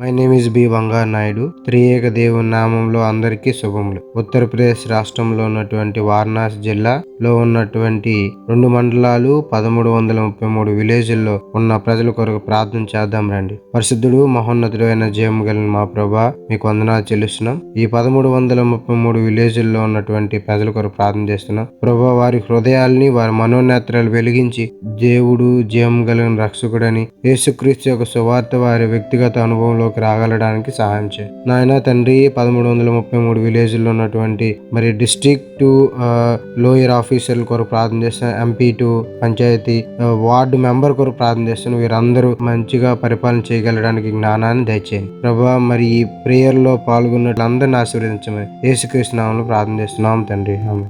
My name is B Naidu త్రియేక దేవుని నామంలో అందరికీ శుభములు. ఉత్తరప్రదేశ్ రాష్ట్రంలో ఉన్నటువంటి వారణాసి జిల్లాలో ఉన్నటువంటి రెండు మండలాలు పదమూడు వందల ముప్పై మూడు విలేజ్ల్లో ఉన్న ప్రజల కొరకు ప్రార్థన చేద్దాం రండి. పరిశుద్ధుడు మహోన్నతుడు అయిన జీవం కలిగిన మా ప్రభా మీకు వందనాలు చెల్లిస్తున్నాం. ఈ పదమూడు వందల ముప్పై మూడు విలేజ్ల్లో ఉన్నటువంటి ప్రజల కొరకు ప్రార్థన చేస్తున్నాం. ప్రభా వారి హృదయాల్ని వారి మనోనేత్రాలు వెలిగించి దేవుడు జీవం కలిగిన రక్షకుడని యేసుక్రీస్తు యొక్క సువార్త వారి వ్యక్తిగత అనుభవంలోకి రాగలడానికి సహాయం చేయి నాయన తండ్రి పదమూడు వందల ముప్పై మూడు విలేజ్లో ఉన్నటువంటి మరి డిస్ట్రిక్ట్ లోయర్ ఆఫీసర్ల కొరకు ప్రార్థన చేస్తాను MP to panchayati ward member కొరకు ప్రార్థన చేస్తాను వీరందరూ మంచిగా పరిపాలన చేయగలడానికి జ్ఞానాన్ని దయచేయండి. ప్రభా మరి ఈ ప్రేయర్లో పాల్గొన్నట్లు అందరిని ఆశీర్వదించమని యేసుక్రీస్తు నామంలో ప్రార్థన చేస్తున్నాం తండ్రి. ఆమె